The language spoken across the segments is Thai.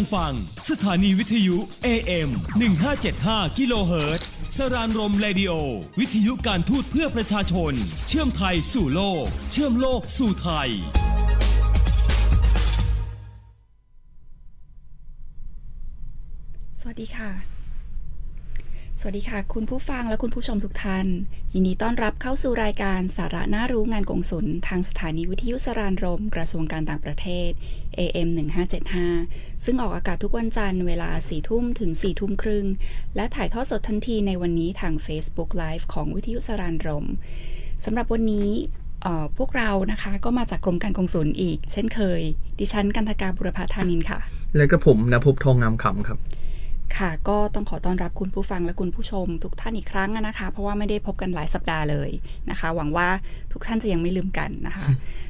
ลังฟัง สถานีวิทยุ AM 1575กิโลเฮิรตซ์สรานรมเรดิโอ วิทยุการทูตเพื่อประชาชน เชื่อมไทยสู่โลก เชื่อมโลกสู่ไทย สวัสดีค่ะ สวัสดีค่ะ คุณผู้ฟังและคุณผู้ชมทุกท่าน ยินดีต้อนรับเข้าสู่รายการสาระน่ารู้งานกงสุลทางสถานีวิทยุสรานรม กระทรวงการต่างประเทศ AM 1575 ซึ่งออกอากาศทุกวันจันทร์เวลา 4 ทุ่มถึง 4 ทุ่มครึ่ง และถ่ายทอดสดทันทีในวันนี้ทาง Facebook Live ของวิทยุสรานรมสำหรับวันนี้พวกเรานะคะก็มาจากกรมการกงสุลอีก เช่นเคย ดิฉันกันทกาบุรพาธานินค่ะ และกระผมนภพทองงามคำครับ ค่ะก็ต้องขอต้อนรับคุณผู้ฟังและคุณผู้ชม ทุกท่านอีกครั้งนะคะ เพราะว่าไม่ได้พบกันหลายสัปดาห์เลยนะคะ หวังว่าทุกท่านจะยังไม่ลืมกันนะคะ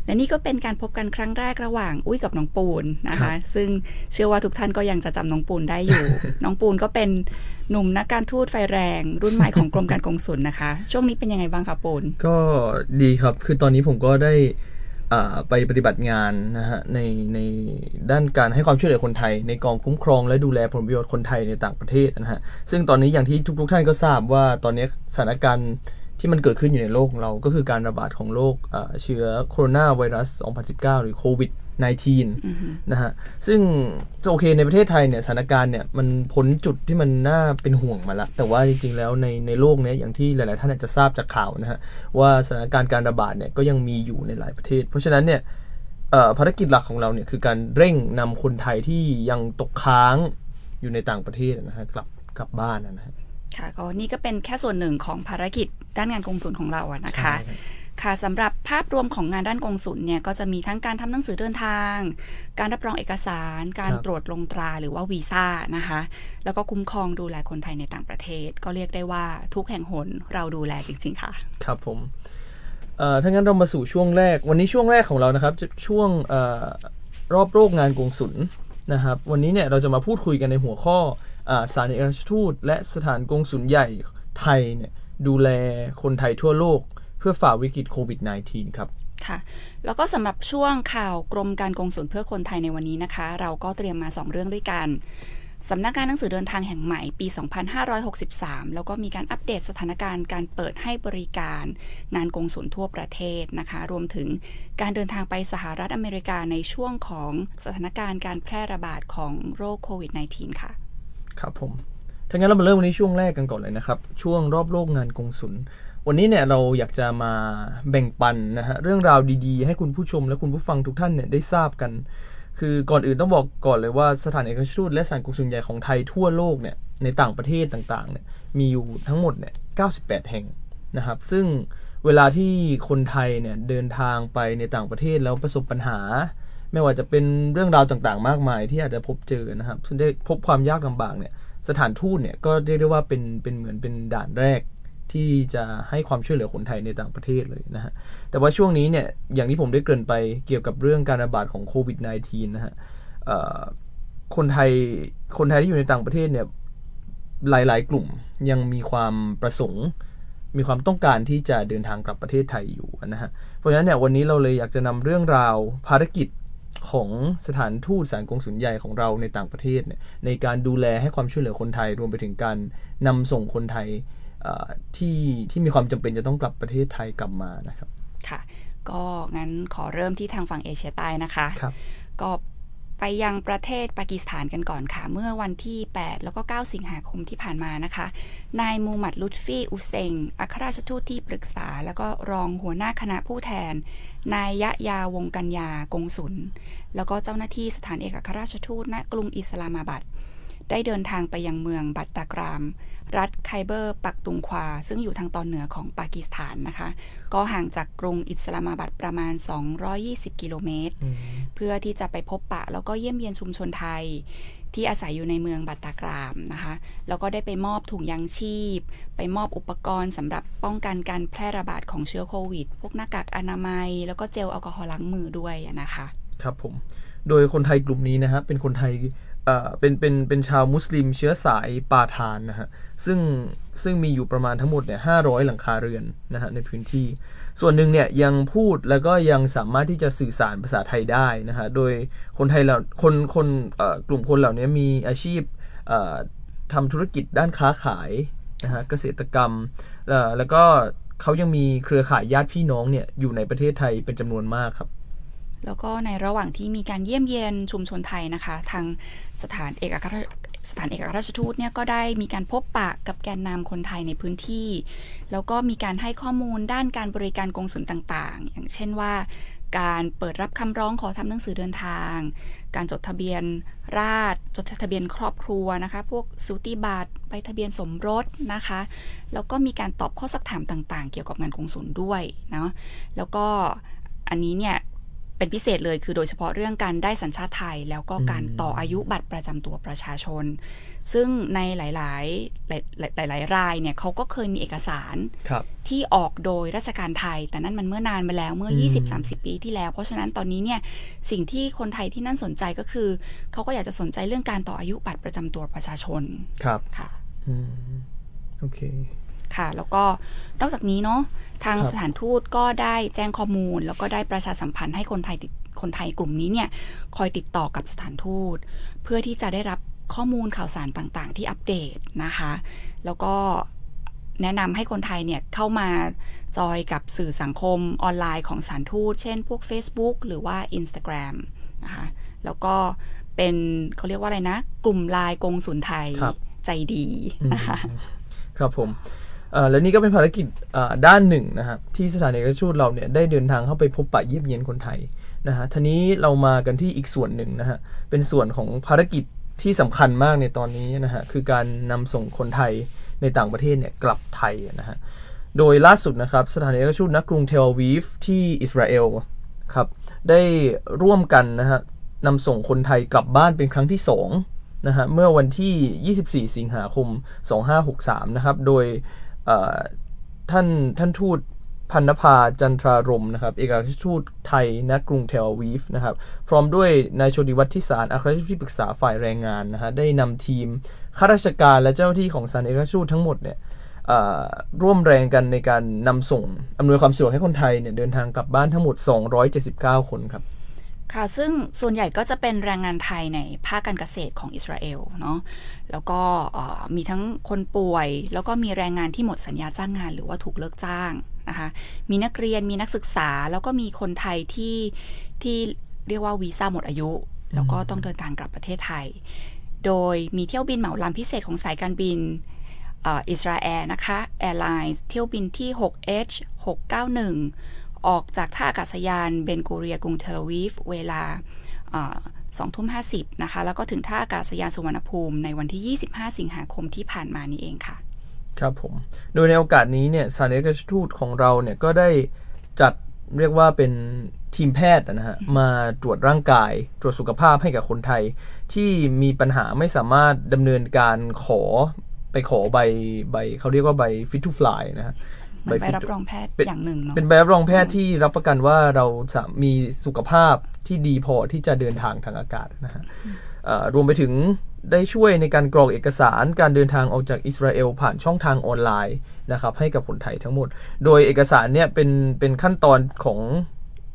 และนี่ก็เป็นการพบกันครั้งแรกระหว่างอุ้ยกับน้องปูนนะครัคะบซึ่งเชื่อว่าทุกท่านก็ยังจะจำน้องปูนได้อยู่ น้องปูนก็เป็นหนุ่มนักการทูตไฟแรง รุ่นใหม่ของกรมการกงสุลนะคะ ช่วงนี้เป็นยังไงบ้างคะปูนก็ดีครับคือตอนนี้ผมก็ได้อ่า ไปปฏิบัติงานนะฮะในในด้านการให้ความช่วยเหลือคนไทย ในกองคุ้มครองและดูแลผลประโยชน์คนไทยในต่างประเทศนะฮะซึ่งตอนนี้อย่างที่ทุกๆท่านก็ทราบว่าตอนนี้สถานการณ์ ที่มันเกิดขึ้นอยู่ในโลกของเราก็คือการระบาดของโรคเชื้อโคโรนาไวรัส 2019 หรือโควิด -19 นะฮะ ซึ่งโอเคในประเทศไทยเนี่ยสถานการณ์เนี่ยมันพ้นจุดที่มันน่าเป็นห่วงมาละ แต่ว่าจริงๆแล้วในในโลกเนี้ยอย่างที่หลายๆท่านอาจจะทราบจากข่าวนะฮะ ว่าสถานการณ์การระบาดเนี่ยก็ยังมีอยู่ในหลายประเทศ เพราะฉะนั้นเนี่ยภารกิจหลักของเราเนี่ยคือการเร่งนำคนไทยที่ยังตกค้างอยู่ในต่างประเทศนะฮะกลับกลับบ้านนะฮะ ค่ะก็นี่ก็เป็นแค่ส่วนหนึ่งของภารกิจด้านงานกงสุลของเราอะนะคะใช่ครับค่ะสำหรับภาพรวมของงานด้านกงสุลเนี่ยก็จะมีทั้งการทำหนังสือเดินทาง การรับรองเอกสาร การครับตรวจลงตราหรือว่าวีซ่านะคะ แล้วก็คุ้มครองดูแลคนไทยในต่างประเทศ ก็เรียกได้ว่าทุกแห่งหนเราดูแลจริง ๆ ค่ะ ครับผมเอ่อถ้างั้นเรามาสู่ช่วงแรก วันนี้ช่วงแรกของเรานะครับจะช่วงเอ่อรอบโลกงานกงสุลนะครับ วันนี้เนี่ยเราจะมาพูดคุยกันในหัวข้ออา สถารเอกอัครทูตและสถานกงสุลใหญ่ไทยเนี่ยดูแลคนไทยทั่วโลก เพื่อฝ่าวิกฤตโควิด -19 ครับค่ะแล้วก็สำหรับช่วงข่าวกรมการกงสุลเพื่อคนไทยในวันนี้นะคะ เราก็เตรียมมา 2 เรื่องด้วยกันสำนักงานหนังสือเดินทางแห่งใหม่ปี 2563 แล้วก็มีการอัปเดตสถานการณ์การเปิดให้บริการงานกงสุลทั่วประเทศนะคะ รวมถึงการเดินทางไปสหรัฐอเมริกาในช่วงของสถานการณ์การแพร่ระบาดของโรคโควิด -19 ค่ะ ครับผมถ้างั้นเรามาเริ่มวันนี้ช่วงแรกกันก่อนเลยนะครับ ช่วงรอบโลกงานกงสุลวันนี้เนี่ยเราอยากจะมาแบ่งปันนะฮะเรื่องราวดีๆ ให้คุณผู้ชมและคุณผู้ฟังทุกท่านเนี่ยได้ทราบกัน คือก่อนอื่นต้องบอกก่อนเลยว่าสถานเอกอัครราชทูตและสถานกงสุลใหญ่ของไทยทั่วโลกเนี่ยในต่างประเทศต่างๆเนี่ยมีอยู่ทั้งหมดเนี่ย98 แห่งนะครับ ซึ่งเวลาที่คนไทยเนี่ยเดินทางไปในต่างประเทศแล้วประสบปัญหา ไม่ว่าจะเป็นเรื่องราวต่างๆ มากมายที่อาจจะพบเจอนะครับซึ่งได้พบความยากลำบากเนี่ยสถานทูตเนี่ยก็เรียกได้ว่าเป็นเป็นเหมือนเป็นด่านแรกที่จะให้ความช่วยเหลือคนไทยในต่างประเทศเลยนะฮะ แต่ว่าช่วงนี้เนี่ย อย่างที่ผมได้เกริ่นไปเกี่ยวกับเรื่องการระบาดของโควิด -19 นะฮะคนไทย คนไทยที่อยู่ในต่างประเทศเนี่ย หลายๆ กลุ่มยังมีความประสงค์ มีความต้องการที่จะเดินทางกลับประเทศไทยอยู่นะฮะ เพราะฉะนั้นเนี่ยวันนี้เราเลยอยากจะนำเรื่องราวภารกิจ ของสถานทูตสถารกงสุลใหญ่ของเราในต่างประเทศเนี่ยในการดูแลให้ความช่วยเหลือคนไทย รวมไปถึงการนำส่งคนไทยเอ่อที่ที่มีความจำเป็นจะต้องกลับประเทศไทยกลับมานะครับ ค่ะ ก็งั้นขอเริ่มที่ทางฝั่งเอเชียใต้นะคะ ครับ ก็ ไปยังประเทศปากีสถานกันก่อนค่ะ เมื่อวันที่ 8 แล้วก็ 9 สิงหาคมที่ผ่านมานะคะ นายมูมัดลุตฟี่อุเซง อัครราชทูตที่ปรึกษา แล้วก็รองหัวหน้าคณะผู้แทน นายยะยาวงกัญญากงสุลแล้วก็เจ้าหน้าที่สถานเอกอัครราชทูตณกรุงอิสลามาบัดได้เดินทางไปยังเมืองบัตตากราม รัฐไคเบอร์ปักตุงควา ซึ่งอยู่ทางตอนเหนือของปากีสถานนะคะ ก็ห่างจากกรุงอิสลามาบัดประมาณ 220 กิโลเมตร เพื่อที่จะไปพบปะ แล้วก็เยี่ยมเยียนชุมชนไทยที่อาศัยอยู่ในเมืองบัตตากรามนะคะ แล้วก็ได้ไปมอบถุงยางชีพ ไปมอบอุปกรณ์สำหรับป้องกันการแพร่ระบาดของเชื้อโควิด พวกหน้ากากอนามัย แล้วก็เจลแอลกอฮอล์ล้างมือด้วยอะนะคะ ครับผม โดยคนไทยกลุ่มนี้นะครับเป็นคนไทย เป็นเป็นเป็นชาวมุสลิมเชื้อสายปาทานนะฮะซึ่งซึ่งมีอยู่ประมาณทั้งหมดเนี่ยห้าร้อยหลังคาเรือนนะฮะในพื้นที่ ส่วนหนึ่งเนี่ยยังพูดแล้วก็ยังสามารถที่จะสื่อสารภาษาไทยได้นะฮะโดยคนไทยเหล่าคนคนกลุ่มคนเหล่านี้มีอาชีพทำธุรกิจด้านค้าขายนะฮะเกษตรกรรมแล้วก็เขายังมีเครือข่ายญาติพี่น้องเนี่ยอยู่ในประเทศไทยเป็นจำนวนมากครับ แล้วก็ในระหว่างที่มีการเยี่ยมเยียนชุมชนไทยนะคะ ทางสถานเอกอัครสถานเอกอัครราชทูตเนี่ยก็ได้มีการพบปะกับแกนนำคนไทยในพื้นที่ แล้วก็มีการให้ข้อมูลด้านการบริการกงสุลต่างๆ อย่างเช่นว่า การเปิดรับคำร้องขอทำหนังสือเดินทาง การจดทะเบียนราษจดทะเบียนครอบครัวนะคะ พวกสูติบัตรใบทะเบียนสมรสนะคะ แล้วก็มีการตอบข้อสักถามต่างๆ เกี่ยวกับงานกงสุลด้วยเนาะแล้วก็อันนี้เนี่ย เป็นพิเศษเลยคือโดยเฉพาะเรื่องการได้สัญชาติไทย แล้วก็การต่ออายุบัตรประจำตัวประชาชน ซึ่งในหลายๆหลายๆ หลาย ๆ รายเนี่ยเขาก็เคยมีเอกสารครับที่ออกโดยราชการไทย แต่นั่นมันเมื่อนานมาแล้วเมื่ออืม20-30 ปีที่แล้ว เพราะฉะนั้นตอนนี้เนี่ยสิ่งที่คนไทยที่นั่นสนใจก็คือเขาก็อยากจะสนใจเรื่องการต่ออายุบัตรประจำตัวประชาชนครับค่ะอืมโอเค ค่ะ แล้วก็นอกจากนี้เนาะทางครับสถานทูตก็ได้แจ้งข้อมูล แล้วก็ได้ประชาสัมพันธ์ให้คนไทยติดคนไทยกลุ่มนี้เนี่ยคอยติดต่อกับสถานทูต เพื่อที่จะได้รับข้อมูลข่าวสารต่างๆ ที่อัปเดตนะคะ แล้วก็แนะนำให้คนไทยเนี่ยเข้ามาจอยกับสื่อสังคมออนไลน์ของสถานทูต เช่นพวก Facebook หรือว่า Instagram นะคะแล้วก็เป็นเขาเรียกว่าอะไรนะ กลุ่มไลน์กงสุนไทยครับใจดีนะคะ ครับผมเอ่อ และนี่ก็เป็นภารกิจด้านหนึ่งนะครับที่สถานเอกชทูตเราเนี่ยได้เดินทางเข้าไปพบปะเยี่ยมเยียนคนไทยนะฮะทีนี้เรามากันที่อีกส่วนหนึ่งนะฮะเป็นส่วนของภารกิจที่สำคัญมากในตอนนี้นะฮะคือการนำส่งคนไทยในต่างประเทศเนี่ยกลับไทยนะฮะโดยล่าสุดนะครับสถานเอกชทูตณกรุงเทลอาวีฟที่อิสราเอลครับได้ร่วมกันนะฮะนำส่งคนไทยกลับบ้านเป็นครั้งที่สองนะฮะเมื่อวันที่ 24 สิงหาคม 2563 นะครับ โดย ท่านท่านทูตพันนภาจันทรารมนะครับ เอกอัครราชทูตไทยณกรุงเทลอาวีฟนะครับ พร้อมด้วยนายโชติวัฒน์ทิสารอัครราชทูตที่ปรึกษาฝ่ายแรงงานนะฮะได้นำทีมข้าราชการและเจ้าหน้าที่ของสานเอกอัครราชทูตทั้งหมดเนี่ยร่วมแรงกันในการนำส่งอำนวยความสะดวกให้คนไทยเนี่ยเดินทางกลับบ้านทั้งหมด 279 คนครับ ค่ะ ซึ่งส่วนใหญ่ก็จะเป็นแรงงานไทยในภาคการเกษตรของอิสราเอลเนาะแล้วก็มีทั้งคนป่วย แล้วก็มีแรงงานที่หมดสัญญาจ้างงาน หรือว่าถูกเลิกจ้างนะคะมีนักเรียนมีนักศึกษา แล้วก็มีคนไทยที่ที่เรียกว่าวีซ่าหมดอายุ แล้วก็ต้องเดินทางกลับประเทศไทย โดยมีเที่ยวบินเหมาลำพิเศษของสายการบินอิสราเอลนะคะ Airlines เที่ยวบินที่ 6H 691 ออกจากท่าอากาศยานเบนกูเรียกรุงเทลอาวีฟเวลาสองทุ่มห้าสิบนะคะ แล้วก็ถึงท่าอากาศยานสุวรรณภูมิในวันที่ 25 สิงหาคมที่ผ่านมานี้เองค่ะ ครับผม โดยในโอกาสนี้เนี่ยสถานเอกอัครราชทูตของเราเนี่ยก็ได้จัดเรียกว่าเป็นทีมแพทย์นะฮะมาตรวจร่างกาย ตรวจสุขภาพให้กับคนไทย ที่มีปัญหาไม่สามารถดำเนินการขอไปขอใบใบเขาเรียกว่าใบ fit to fly นะฮะเห มือนใบ fit รับ to- รองแพทย์เป็นอย่างหนึ่งเนาะเป็นใบรับรองแพทย์ที่รับประกันว่าเราจะมีสุขภาพที่ดีพอที่จะเดินทางทางอากาศนะฮะเอ่อรวมไปถึงได้ช่วยในการกรอกเอกสารการเดินทางออกจากอิสราเอลผ่านช่องทางออนไลน์นะครับให้กับคนไทยทั้งหมด โดยเอกสารเนี่ยเป็นเป็นขั้นตอนของ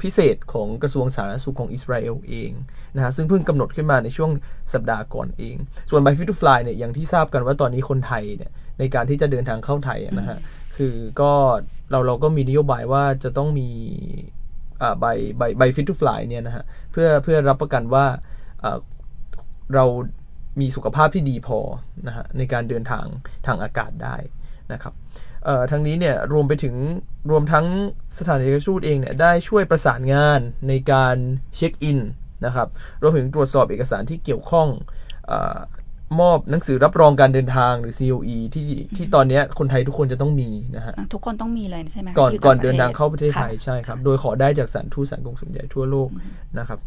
พิเศษของกระทรวงสาธารณสุขของอิสราเอลเองนะฮะซึ่งเพิ่งกำหนดขึ้นมาในช่วงสัปดาห์ก่อนเอง ส่วนใบฟิทูฟลายเนี่ยอย่างที่ทราบกันว่าตอนนี้คนไทยเนี่ยในการที่จะเดินทางเข้าไทยอะนะฮะ คือก็เราเราก็มีนโยบายว่าจะต้องมีใบใบใบฟิตทูฟลายเนี่ยนะฮะเพื่อเพื่อรับประกันว่าเรามีสุขภาพที่ดีพอนะฮะในการเดินทางทางอากาศได้นะครับทั้งนี้เนี่ยรวมไปถึงรวมทั้งสถานเอกอัครราชทูตเองเนี่ยได้ช่วยประสานงานในการเช็คอินนะครับรวมถึงตรวจสอบเอกสารที่เกี่ยวข้องอ มอบหนังสือรับรองการเดินทางหรือ COE ที่ที่ตอนเนี้ยคนไทยทุกคนจะต้องมีนะฮะทุกคนต้องมีเลยใช่ไหมคะก่อนที่ก่อนต่เดินทางเข้าประเทศไทยค่ะใช่ครับ โดยขอได้จากสถารทูตสถารกงสุลใหญ่ทั่วโลกนะครับ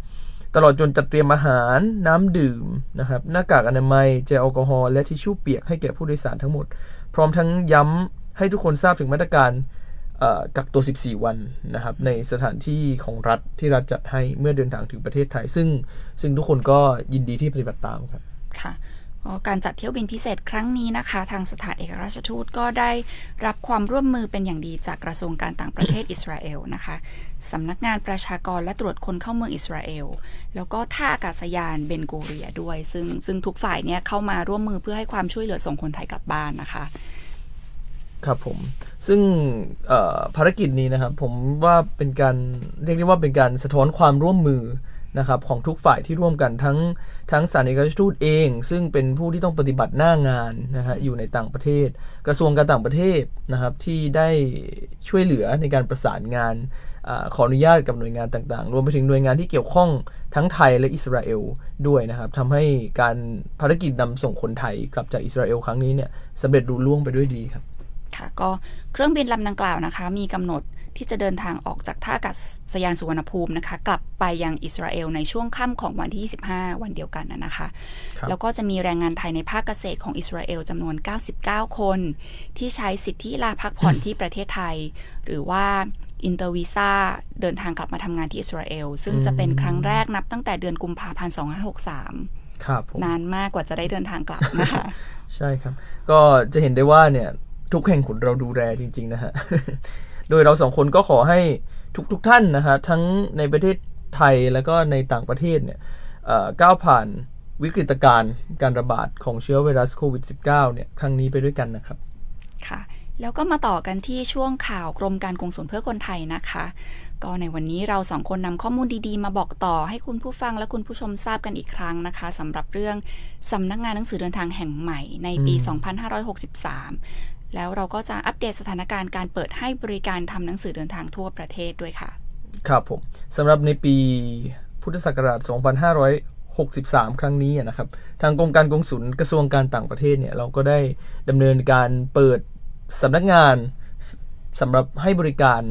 ตลอดจนจัดเตรียมอาหารน้ำดื่มนะครับ หน้ากากอนามัยเจลแอลกอฮอล์และทิชชู่เปียกให้แก่ผู้โดยสารทั้งหมด พร้อมทั้งย้ำให้ทุกคนทราบถึงมาตรการเอ่อกักตัว 14 วันนะครับ ในสถานที่ของรัฐที่รัฐจัดให้เมื่อเดินทางถึงประเทศไทย ซึ่งซึ่งทุกคนก็ยินดีที่ปฏิบัติตามครับ ค่ะ การจัดเที่ยวบินพิเศษครั้งนี้นะคะ ทางสถานเอกอัครราชทูตก็ได้รับความร่วมมือเป็นอย่างดีจากกระทรวงการต่างประเทศอิสราเอลนะคะสำนักงานประชากรและตรวจคนเข้าเมืองอิสราเอล แล้วก็ท่าอากาศยานเบนกูเรียด้วย ซึ่งซึ่งทุกฝ่ายเนี่ยเข้ามาร่วมมือเพื่อให้ความช่วยเหลือส่งคนไทยกลับบ้านนะคะครับผมซึ่งภารกิจนี้นะครับผมว่าเป็นการเรียกได้ว่าเป็นการสะท้อนความร่วมมือ นะครับของทุกฝ่ายที่ร่วมกันทั้งทั้งสถานเอกราชทูตเอง ซึ่งเป็นผู้ที่ต้องปฏิบัติหน้างานนะฮะอยู่ในต่างประเทศ กระทรวงการต่างประเทศนะครับที่ได้ช่วยเหลือในการประสานงานอขออนุญาตกับหน่วยงานต่างๆ รวมไปถึงหน่วยงานที่เกี่ยวข้องทั้งไทยและอิสราเอลด้วยนะครับทำให้การภารกิจนำส่งคนไทยกลับจากอิสราเอลครั้งนี้เนี่ยสำเร็จรุ่ล่วงไปด้วยดีครับค่ะก็เครื่องบินลำดังกล่าวนะคะ มีกำหนด ที่จะเดินทางออกจากท่าอากาศยานสุวรรณภูมินะคะ กลับไปยังอิสราเอลในช่วงค่ำของวันที่ 25 วันเดียวกันนะนะคะครับแล้วก็จะมีแรงงานไทยในภาคเกษตรของอิสราเอลจำนวน 99 คน ที่ใช้สิทธิลาพักผ่อนที่ประเทศไทย หรือว่าอินเตอร์วีซ่าเดินทางกลับมาทำงานที่อิสราเอล ซึ่งจะเป็นครั้งแรกนับตั้งแต่เดือนกุมภาพันธ์ 2563ครับผมนานมากกว่าจะได้เดินทางกลับนะคะใช่ครับ ก็จะเห็นได้ว่าเนี่ย ทุกแห่งขุนเราดูแลจริง ๆ นะฮะ โดยเราสองคนก็ขอให้ทุกๆทท่านนะฮะทั้งในประเทศไทยแล้วก็ในต่างประเทศเนี่ยเอ่อก้าวผ่านวิกฤตการณ์การระบาดของเชื้อไวรัสโควิด -19 เนี่ยครั้งนี้ไปด้วยกันนะครับ ค่ะ แล้วก็มาต่อกันที่ช่วงข่าวกรมการกงสุลเพื่อคนไทยนะคะ ก็ในวันนี้เราสองคนนำข้อมูลดีๆ มาบอกต่อให้คุณผู้ฟังและคุณผู้ชมทราบกันอีกครั้งนะคะสำหรับเรื่องสำนักงานหนังสือเดินทางแห่งใหม่ในปีอืม2563 แล้วเราก็จะอัปเดตสถานการณ์การเปิดให้บริการทำหนังสือเดินทางทั่วประเทศด้วยค่ะ ครับผมสำหรับในปีพุทธศักราช 2563 ครั้งนี้นะครับ ทางกรมการกงสุลกระทรวงการต่างประเทศเนี่ยเราก็ได้ดำเนินการเปิดสำนักงานสำหรับให้บริการ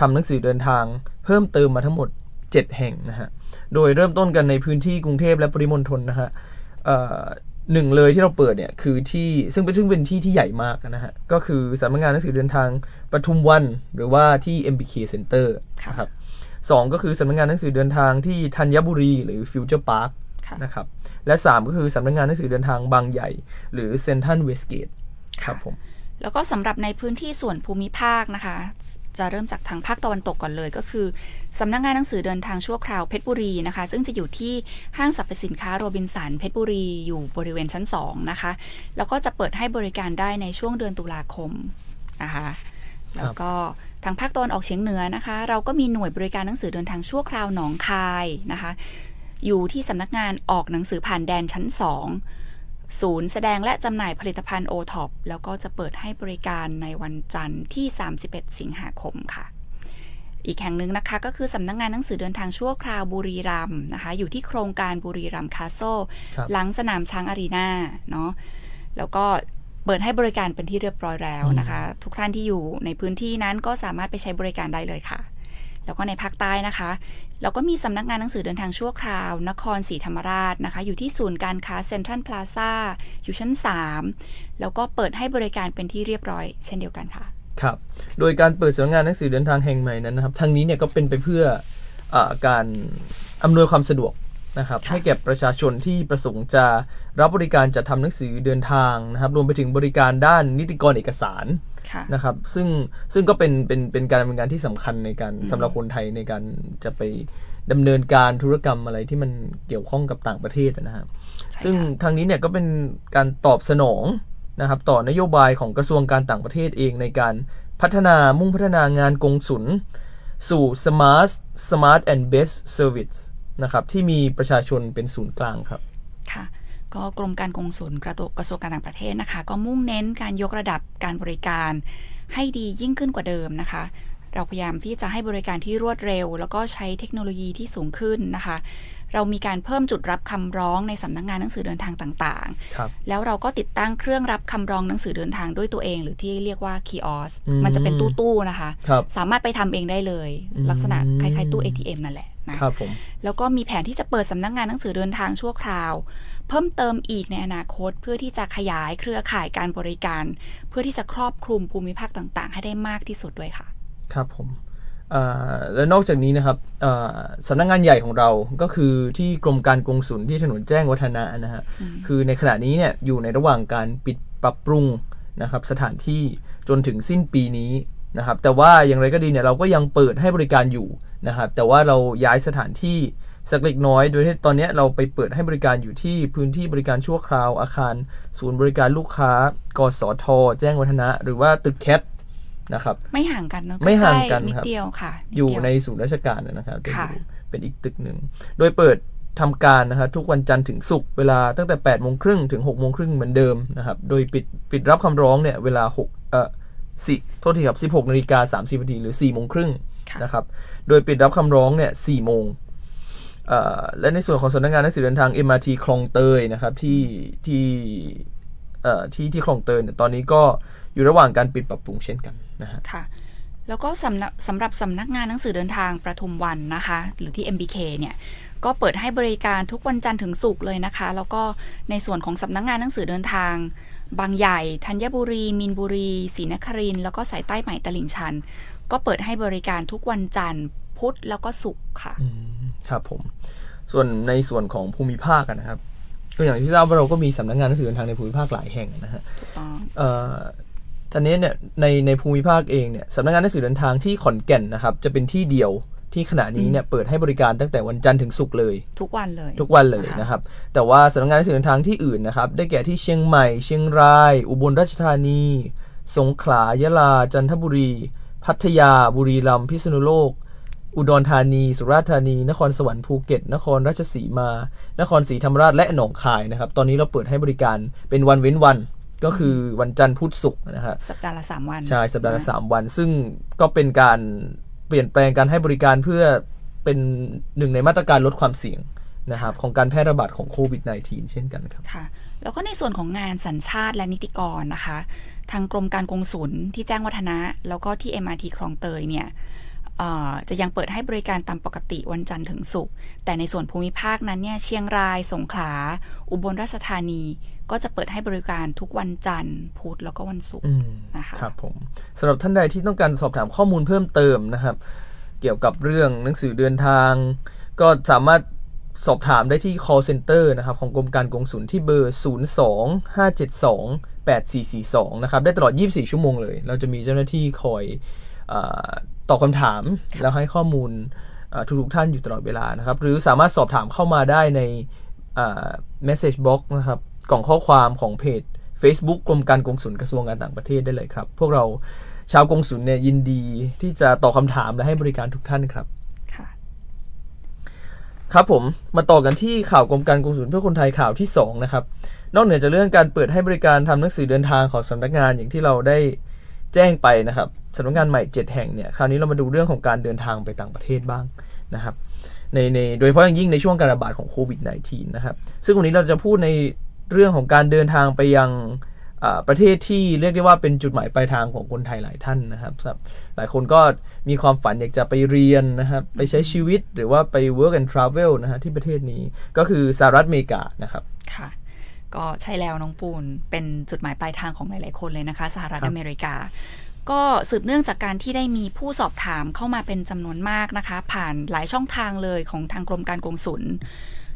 ทำหนังสือเดินทาง เพิ่มเติมมาทั้งหมด 7 แห่งนะฮะ โดยเริ่มต้นกันในพื้นที่กรุงเทพและปริมณฑลนะฮะ หนึ่งเลยที่เราเปิดเนี่ยคือที่ซึ่งเป็นซึ่งเป็นที่ที่ใหญ่มากนะฮะ ก็คือสำนักงานหนังสือเดินทางปทุมวัน หรือว่าที่ MBK Center ค่ะนะครับสองก็คือสำนักงานหนังสือเดินทางที่ธัญบุรีหรือ Future Park ค่ะนะครับและ 3 ก็คือสำนักงานหนังสือเดินทางบางใหญ่ หรือ Central Westgate ครับผม แล้วก็สำหรับในพื้นที่ส่วนภูมิภาคนะคะ จะเริ่มจากทางภาคตะวันตกก่อนเลย ก็คือสำนักงานหนังสือเดินทางชั่วคราวเพชรบุรีนะคะ ซึ่งจะอยู่ที่ห้างสรรพสินค้าโรบินสันเพชรบุรีอยู่บริเวณชั้น 2 นะคะ แล้วก็จะเปิดให้บริการได้ในช่วงเดือนตุลาคมนะคะแล้วก็ทางภาคตะวันออกเฉียงเหนือนะคะ เราก็มีหน่วยบริการหนังสือเดินทางชั่วคราวหนองคายนะคะ อยู่ที่สำนักงานออกหนังสือผ่านแดนชั้น 2 ศูนย์แสดงและจำหน่ายผลิตภัณฑ์โอท็อปแล้วก็จะเปิดให้บริการในวันจันทร์ที่ 31 สิงหาคมค่ะ อีกแห่งหนึ่งนะคะก็คือสำนักงานหนังสือเดินทางชั่วคราวบุรีรัมย์นะคะ อยู่ที่โครงการบุรีรัมย์คาโซครับหลังสนามช้างอารีนาเนาะแล้วก็เปิดให้บริการเป็นที่เรียบร้อยแล้วนะคะ ทุกท่านที่อยู่ในพื้นที่นั้นก็สามารถไปใช้บริการได้เลยค่ะ แล้วก็ในภาคใต้นะคะเราก็มีสำนักงานหนังสือเดินทางชั่วคราว นครศรีธรรมราชนะคะ อยู่ที่ศูนย์การค้าเซ็นทรัลพลาซาอยู่ชั้น 3 แล้วก็เปิดให้บริการเป็นที่เรียบร้อย เช่นเดียวกันค่ะ ครับ โดยการเปิดสำนักงานหนังสือเดินทางแห่งใหม่นั้นนะครับทางนี้เนี่ยก็เป็นไปเพื่ออาการอำนวยความสะดวกนะครับค่ะให้แก่ประชาชนที่ประสงค์จะรับบริการจัดทำหนังสือเดินทางนะครับรวมไปถึงบริการด้านนิติกรเอกสารค่ะ นะครับ ซึ่งซึ่งก็เป็นเป็นเป็นการดำเนินการที่สำคัญในการอืมสำหรับคนไทยในการจะไปดำเนินการธุรกรรมอะไรที่มันเกี่ยวข้องกับต่างประเทศนะครับใช่ซึ่งค่ะทางนี้เนี่ยก็เป็นการตอบสนองนะครับต่อนโยบายของกระทรวงการต่างประเทศเองในการพัฒนามุ่งพัฒนางานกงสุลสู่ smart smart and best service นะครับที่มีประชาชนเป็นศูนย์กลางครับค่ะ ก็กรมการกงสุลกระกระทรวงการต่างประเทศนะคะ ก็มุ่งเน้นการยกระดับการบริการให้ดียิ่งขึ้นกว่าเดิมนะคะ เราพยายามที่จะให้บริการที่รวดเร็ว แล้วก็ใช้เทคโนโลยีที่สูงขึ้นนะคะ เรามีการเพิ่มจุดรับคำร้องในสำนักงานหนังสือเดินทางต่างครับๆแล้วเราก็ติดตั้งเครื่องรับคำร้องหนังสือเดินทางด้วยตัวเอง หรือที่เรียกว่าคีออสอืมมันจะเป็นตู้ๆนะคะครับสามารถไปทำเองได้เลยอืมลักษณะคล้ายๆตู้ ATM นั่นแหละนะครับผมแล้วก็มีแผนที่จะเปิดสำนักงานหนังสือเดินทางชั่วคราว เพิ่มเติมอีกในอนาคต เพื่อที่จะขยายเครือข่ายการบริการ เพื่อที่จะครอบคลุมภูมิภาคต่าง ๆ ให้ได้มากที่สุดด้วยค่ะ ครับผมอ่า และนอกจากนี้นะครับอ่าสำนักงานใหญ่ของเราก็คือที่กรมการกงสุลที่ถนนแจ้งวัฒนะนะฮะคือในขณะนี้เนี่ยอยู่ในระหว่างการปิดปรับปรุงนะครับสถานที่จนถึงสิ้นปีนี้นะครับแต่ว่าอย่างไรก็ดีเนี่ยเราก็ยังเปิดให้บริการอยู่นะครับแต่ว่าเราย้ายสถานที่สักเล็กน้อยโดยที่ตอนเนี้ยเราไปเปิดให้บริการอยู่ที่พื้นที่บริการชั่วคราวอาคาร ศูนย์บริการลูกค้ากสทแจ้งวัฒนะ หรือว่าตึกแคท นะครับ ไม่ห่างกันเนอะไม่ห่างกันใล้ๆนิครัดบเดียวค่ะดอยู่เดีวในศูนย์ราชการนะครับเป็นค่ะอยู่เป็นอีกตึกหนึ่ง โดยเปิดทำการนะครับทุกวันจันทร์ถึงศุกร์เวลาตั้งแต่8โมงครึ่งถึง6โมงครึ่งเหมือนเดิมนะครับ โดยปิดปิดรับคำร้องเนี่ยเวลา6เอ่อสิโทษทีครับ 16นาฬิกา30นาทีหรือ4โมงครึ่งค่ะนะครับ โดยปิดรับคำร้องเนี่ย4โมงเอ่อและในส่วนของสำนักงานหนังสือเดินทาง MRT คลองเตยนะครับที่ที่เอ่อ ที่ที่คลองเตยเนี่ยตอนนี้ก็อยู่ระหว่างการปิดปรับปรุงเช่นกันนะฮะค่ะแล้วก็สำนักสำหรับสำนักงานหนังสือเดินทางประทุมวันนะคะ หรือที่ MBK เนี่ยก็เปิดให้บริการทุกวันจันทร์ถึงศุกร์เลยนะคะ แล้วก็ในส่วนของสำนักงานหนังสือเดินทาง บางใหญ่ธัญบุรีมีนบุรีศรีนครินทร์แล้วก็สายใต้ใหม่ตลิ่งชัน ก็เปิดให้บริการทุกวันจันทร์พุธแล้วก็ศุกร์ค่ะอืมครับผม ส่วนในส่วนของภูมิภาคอะนะครับ ก็อย่างที่ทราบว่าเราก็มีสำนักงานหนังสือเดินทางในภูมิภาคหลายแห่งนะฮะถูกต้องเอ่อทีนี้เนี่ยในในภูมิภาคเองเนี่ยสำนักงานหนังสือเดินทางที่ขอนแก่นนะครับจะเป็นที่เดียวที่ขณะนี้เนี่ยเปิดให้บริการตั้งแต่วันจันทร์ถึงศุกร์เลย ทุกวันเลย ทุกวันเลยนะคะนะครับ แต่ว่าสำนักงานหนังสือเดินทางที่อื่นนะครับ ได้แก่ที่เชียงใหม่ เชียงราย อุบลราชธานี สงขลายะลา จันทบุรี พัทยา บุรีรัมย์พิษณุโลก อุดรธานี สุราษฎร์ธานี นครสวรรค์ภูเก็ต นครราชสีมา นครศรีธรรมราชและหนองคายนะครับ ตอนนี้เราเปิดให้บริการเป็นวันเว้นวัน ก็คือวันจันทร์พุธศุกร์นะครับสัปดาห์ละสามวันใช่สัปดาห์ละสามวัน ซึ่งก็เป็นการเปลี่ยนแปลงการให้บริการเพื่อเป็นหนึ่งในมาตรการลดความเสี่ยงนะครับของการแพร่ระบาดของโควิด -19 เช่นกันครับค่ะแล้วก็ในส่วนของงานสัญชาติและนิติกรนะคะ ทางกรมการกงสุลที่แจ้งวัฒนะ แล้วก็ที่ MRT คลองเตยเนี่ยเอ่อ จะยังเปิดให้บริการตามปกติวันจันทร์ถึงศุกร์แต่ในส่วนภูมิภาคนั้นเนี่ยเชียงราย สงขลา อุบลราชธานี ก็จะเปิดให้บริการทุกวันจันทร์พุธแล้วก็วันศุกร์อืมนะคะครับผมสำหรับท่านใดที่ต้องการสอบถามข้อมูลเพิ่มเติมนะครับ เกี่ยวกับเรื่องหนังสือเดินทาง ก็สามารถสอบถามได้ที่ call center นะครับของกรมการกงสุลที่เบอร์ 02 572 8442 นะครับ ได้ตลอด 24 ชั่วโมงเลย เราจะมีเจ้าหน้าที่คอยอา ตอบคำถาม แล้วให้ข้อมูลอ่าทุกๆท่านอยู่ตลอดเวลานะครับ หรือสามารถสอบถามเข้ามาได้ในอ่า message box นะครับ กล่องข้อความของเพจ Facebook กรมการกงสุลกระทรวงการต่างประเทศได้เลยครับ พวกเราชาวกงสุลเนี่ยยินดีที่จะตอบคำถามและให้บริการทุกท่านครับค่ะครับผมมาต่อกันที่ข่าวกรมการกงสุลเพื่อคนไทยข่าวที่2นะครับนอกเหนือจากเรื่องการเปิดให้บริการทำหนังสือเดินทางของสำนักงานอย่างที่เราได้ แจ้งไปนะครับสำนักงานใหม่ 7 แห่งเนี่ยคราวนี้เรามาดูเรื่องของการเดินทางไปต่างประเทศบ้างนะครับในในโดยเฉพาะอย่างยิ่งในช่วงการระบาดของโควิด -19 นะครับ ซึ่งวันนี้เราจะพูดในเรื่องของการเดินทางไปยังประเทศที่เรียกได้ว่าเป็นจุดหมายปลายทางของคนไทยหลายท่านนะครับหรับหลายคนก็มีความฝันอยากจะไปเรียนนะครับ ไปใช้ชีวิตหรือว่าไป work and travel นะฮะที่ประเทศนี้ก็คือสหรัฐอเมริกานะครับ ค่ะ ก็ใช่แล้วน้องปูน เป็นจุดหมายปลายทางของหลายๆคนเลยนะคะ สหรัฐครับอเมริกา ก็สืบเนื่องจากการที่ได้มีผู้สอบถามเข้ามาเป็นจำนวนมากนะคะ ผ่านหลายช่องทางเลยของทางกรมการกงสุล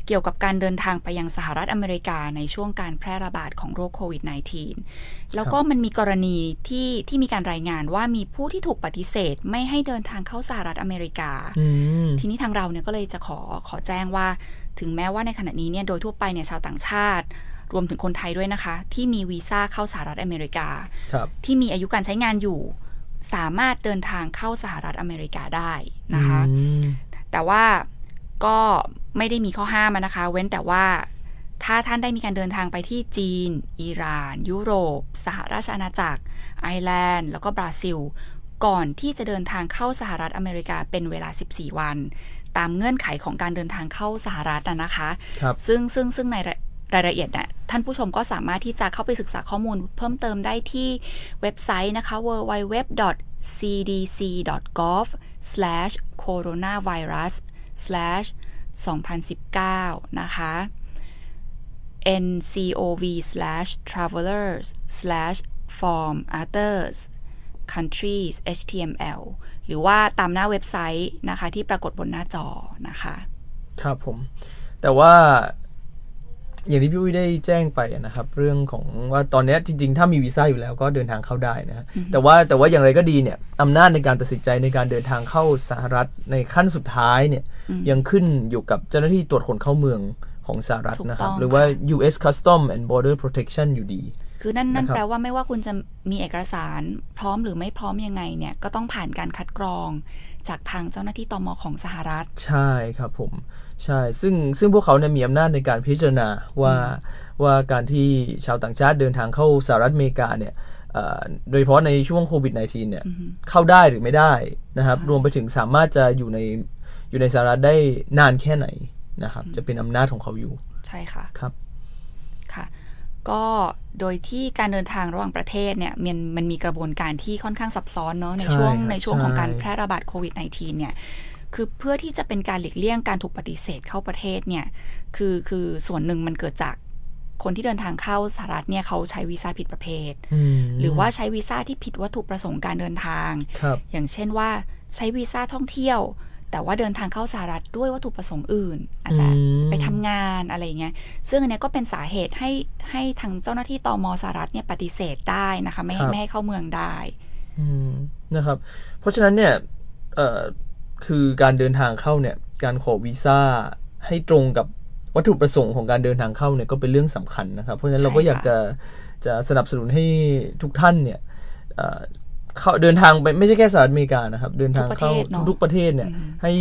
เกี่ยวกับการเดินทางไปยังสหรัฐอเมริกาในช่วงการแพร่ระบาดของโรคโควิด -19 แล้วก็มันมีกรณีที่ที่มีการรายงานว่ามีผู้ที่ถูกปฏิเสธ ไม่ให้เดินทางเข้าสหรัฐอเมริกาอืมทีนี้ทางเราเนี่ยก็เลยจะขอขอแจ้งว่า ถึงแม้ว่าในขณะนี้เนี่ยโดยทั่วไปเนี่ยชาวต่างชาติ รวมถึงคนไทยด้วยนะคะ ที่มีวีซ่าเข้าสหรัฐอเมริกาครับที่มีอายุการใช้งานอยู่ สามารถเดินทางเข้าสหรัฐอเมริกาได้นะคะอืมแต่ว่าก็ไม่ได้มีข้อห้ามอะนะคะ เว้นแต่ว่าถ้าท่านได้มีการเดินทางไปที่จีน อิหร่าน ยุโรป สหราชอาณาจักร ไอร์แลนด์ แล้วก็บราซิล ก่อนที่จะเดินทางเข้าสหรัฐอเมริกาเป็นเวลา 14 วัน ตามเงื่อนไขของการเดินทางเข้าสหรัฐอะนะคะครับซึ่งซึ่งซึ่งใน รายละเอียดเนี่ยท่านผู้ชมก็สามารถที่จะเข้าไปศึกษาข้อมูลเพิ่มเติมได้ที่เว็บไซต์นะคะ www.cdc.gov/coronavirus/ 2019 นะคะ ncov/travelers/form/others countries html หรือว่าตามหน้าเว็บไซต์นะคะที่ปรากฏบนหน้าจอนะคะ ครับผม แต่ว่า อย่างที่พี่อุ้ยได้แจ้งไปนะครับ เรื่องของว่าตอนเนี้ยจริง ๆ ถ้ามีวีซ่าอยู่แล้วก็เดินทางเข้าได้นะฮะแต่ว่าแต่ว่าอย่างไรก็ดีเนี่ยอำนาจในการตัดสินใจในการเดินทางเข้าสหรัฐในขั้นสุดท้ายเนี่ยยังขึ้นอยู่กับเจ้าหน้าที่ตรวจคนเข้าเมืองของสหรัฐนะครับถูกต้องหรือว่าค่ะ U.S. Custom and Border Protection อยู่ดี คือนั่นนั่นนะครับแปลว่าไม่ว่าคุณจะมีเอกสารพร้อมหรือไม่พร้อมยังไงเนี่ยก็ต้องผ่านการคัดกรอง จากทางเจ้าหน้าที่ตมของสหรัฐ ใช่ครับผมใช่ซึ่งซึ่งพวกเขาเนี่ยมีอำนาจในการพิจารณาว่าว่าการที่ชาวต่างชาติเดินทางเข้าสหรัฐอเมริกาเนี่ยเอ่อโดยเฉพาะในช่วงโควิด -19 เนี่ยเข้าได้หรือไม่ได้นะครับใช่รวมไปถึงสามารถจะอยู่ในอยู่ในสหรัฐได้นานแค่ไหนนะครับ จะเป็นอำนาจของเขาอยู่ ใช่ค่ะครับค่ะ ก็โดยที่การเดินทางระหว่างประเทศเนี่ยมันมันมีกระบวนการที่ค่อนข้างซับซ้อนเนาะในใช่ช่วงครับในช่วงของใช่การแพร่ระบาดโควิด -19 เนี่ยคือเพื่อที่จะเป็นการหลีกเลี่ยงการถูกปฏิเสธเข้าประเทศเนี่ยคือคือส่วนหนึ่งมันเกิดจากคนที่เดินทางเข้าสหรัฐเนี่ยเขาใช้วีซ่าผิดประเภทอืมหรือว่าใช้วีซ่าที่ผิดวัตถุประสงค์การเดินทางครับอย่างเช่นว่าใช้วีซ่าท่องเที่ยว แต่ว่าเดินทางเข้าสหรัฐด้วยวัตถุประสงค์อื่น อาจจะอืมไปทำงานอะไรอย่างเงี้ยซึ่งอันเนี้ยก็เป็นสาเหตุให้ให้ทางเจ้าหน้าที่ตมสหรัฐเนี่ยปฏิเสธได้นะคะ ไม่ให้ไม่ให้เข้าเมืองได้อืมนะครับ เพราะฉะนั้นเนี่ยเอ่อคือการเดินทางเข้าเนี่ย การขอวีซ่าให้ตรงกับวัตถุประสงค์ของการเดินทางเข้าเนี่ยก็เป็นเรื่องสำคัญนะครับ เพราะฉะนั้นเราก็ใช่ค่ะอยากจะจะสนับสนุนให้ทุกท่านเนี่ย เอ่อเข้าเดินทางไปไม่ใช่แค่สหรัฐอเมริกานะครับ เดินทางเข้าทุกประเทศเนอะทุกๆประเทศเนี่ย ให้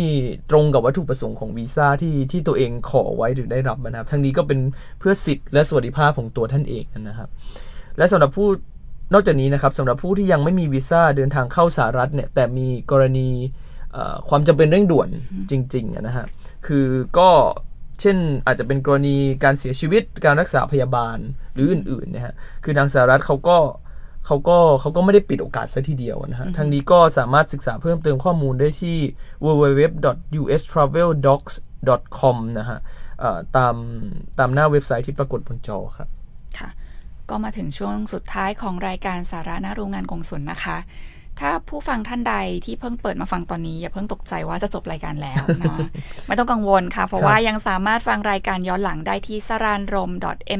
ตรงกับวัตถุประสงค์ของวีซ่าที่ที่ตัวเองขอไว้หรือได้รับนะครับ ทั้งนี้ก็เป็นเพื่อสิทธิ์และสวัสดิภาพของตัวท่านเองนะครับ และสำหรับผู้นอกจากนี้นะครับสำหรับผู้ที่ยังไม่มีวีซ่าเดินทางเข้าสหรัฐเนี่ยแต่มีกรณีเอ่อความจำเป็นเร่งด่วนจริงๆอะนะฮะคือก็เช่นอาจจะเป็นกรณีการเสียชีวิตการรักษาพยาบาลหรืออื่นๆนะฮะคือทางสหรัฐเขาก็ เขาก็เขาก็ไม่ได้ปิดโอกาสซะทีเดียวนะฮะ ทางนี้ก็สามารถศึกษาเพิ่มเติมข้อมูลได้ที่ www.ustraveldocs.com นะฮะเอ่อตามตามหน้าเว็บไซต์ที่ปรากฏบนจอครับ ค่ะ ก็มาถึงช่วงสุดท้ายของรายการสาระน่ารู้งานกงสุลนะคะ ถ้าผู้ฟังท่านใดที่เพิ่งเปิดมาฟังตอนนี้ อย่าเพิ่งตกใจว่าจะจบรายการแล้วนะไม่ต้องกังวลค่ะ เพราะว่ายังสามารถฟังรายการย้อนหลังได้ที่สรานรม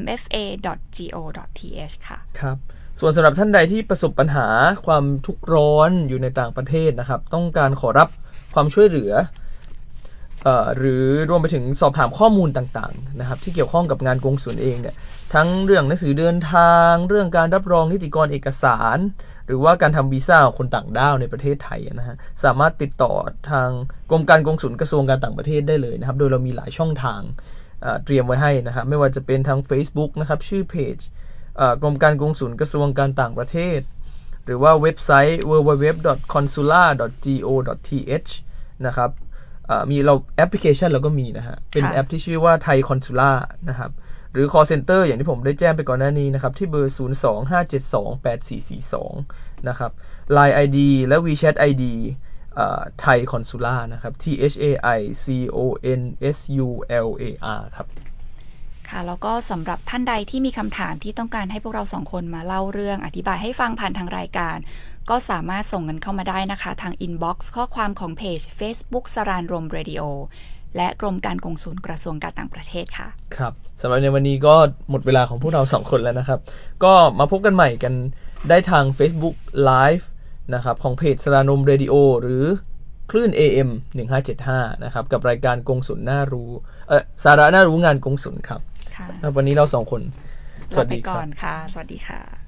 .mfa.go.th ค่ะ ครับ ส่วนสำหรับท่านใดที่ประสบปัญหาความทุกข์ร้อนอยู่ในต่างประเทศนะครับ ต้องการขอรับความช่วยเหลือหรือรวมไปถึงสอบถามข้อมูลต่างๆนะครับที่เกี่ยวข้องกับงานกงสุลเองเนี่ยทั้งเรื่องหนังสือเดินทาง เรื่องการรับรองนิติกรเอกสาร หรือว่าการทำวีซ่าของคนต่างด้าวในประเทศไทยนะฮะสามารถติดต่อทางกรมการกงสุลกระทรวงการต่างประเทศได้เลยนะครับ โดยเรามีหลายช่องทางเตรียมไว้ให้นะครับไม่ว่าจะเป็นทาง Facebook นะครับชื่อเพจ กรมการกงสุลกระทรวงการต่างประเทศ หรือว่าเว็บไซต์ www.consular.go.th นะครับเอ่อมีเราแอปพลิเคชันเราก็มีนะฮะ เป็นค่ะแอปที่ชื่อว่าไทยคอนซูล่านะครับ หรือ call center อย่างที่ผมได้แจ้งไปก่อนหน้านี้นะครับ ที่เบอร์ 025728442 นะครับ Line ID และ WeChat ID ไทยคอนซูล่านะครับ T H A I C O N S U L A R ครับ ค่ะแล้วก็สำหรับท่านใดที่มีคำถามที่ต้องการให้พวกเราสองคนมาเล่าเรื่องอธิบายให้ฟังผ่านทางรายการ ก็สามารถส่งเงินเข้ามาได้นะคะ ทางอินบ็อกซ์ข้อความของเพจ Facebook สรานรมเรดิโอและกรมการกงสุลกระทรวงการต่างประเทศค่ะ ครับสำหรับในวันนี้ก็หมดเวลาของพวกเราสองคนแล้วนะครับ ก็มาพบกันใหม่กันได้ทาง Facebook Live นะครับของเพจสรานมเรดิโอหรือคลื่น AM 1575 นะครับ กับรายการกงสุลน่ารู้ เออสาระน่ารู้งานกงสุลครับ ค่ะ แล้ววันนี้เราสองคน สวัสลาไปดีคก่รัอบนค่ะ สวัสดีค่ะ